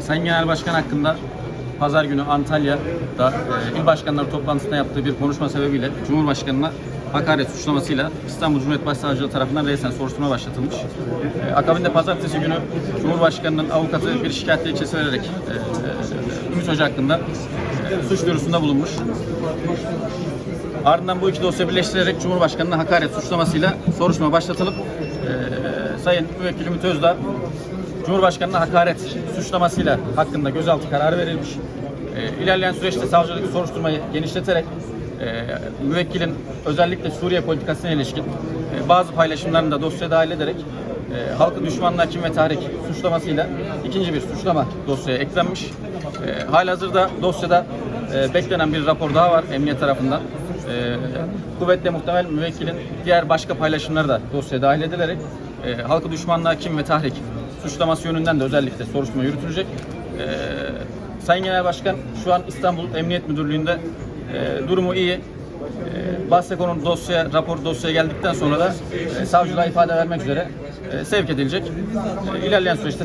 Sayın Genel Başkan hakkında pazar günü Antalya'da e, il başkanları toplantısında yaptığı bir konuşma sebebiyle Cumhurbaşkanı'na hakaret suçlamasıyla İstanbul Cumhuriyet Başsavcılığı tarafından resen soruşturma başlatılmış. E, akabinde pazartesi günü Cumhurbaşkanı'nın avukatı bir şikayet dilekçesi vererek e, e, Ümit Hoca hakkında e, suç duyurusunda bulunmuş. Ardından bu iki dosya birleştirerek Cumhurbaşkanı'na hakaret suçlamasıyla soruşturma başlatılıp e, Sayın Müvekkil Ümit Özdağ Cumhurbaşkanı'na hakaret suçlamasıyla hakkında gözaltı kararı verilmiş. E, ilerleyen süreçte savcılık soruşturmayı genişleterek e, müvekkilin özellikle Suriye politikasına ilişkin e, bazı paylaşımlarını da dosyaya dahil ederek e, halkı düşmanlığa kim ve tahrik suçlamasıyla ikinci bir suçlama dosyaya eklenmiş. E, halihazırda dosyada e, beklenen bir rapor daha var emniyet tarafından. E, kuvvetle muhtemel müvekkilin diğer başka paylaşımları da dosyaya dahil edilerek e, halkı düşmanlığa kim ve tahrik suçlaması yönünden de özellikle soruşturma yürütülecek. E, Sayın Genel Başkan şu an İstanbul Emniyet Müdürlüğü'nde e, durumu iyi. E, Bahsekon'un dosya, rapor dosyaya geldikten sonra da e, savcılığa ifade vermek üzere e, sevk edilecek. E, ilerleyen süreçte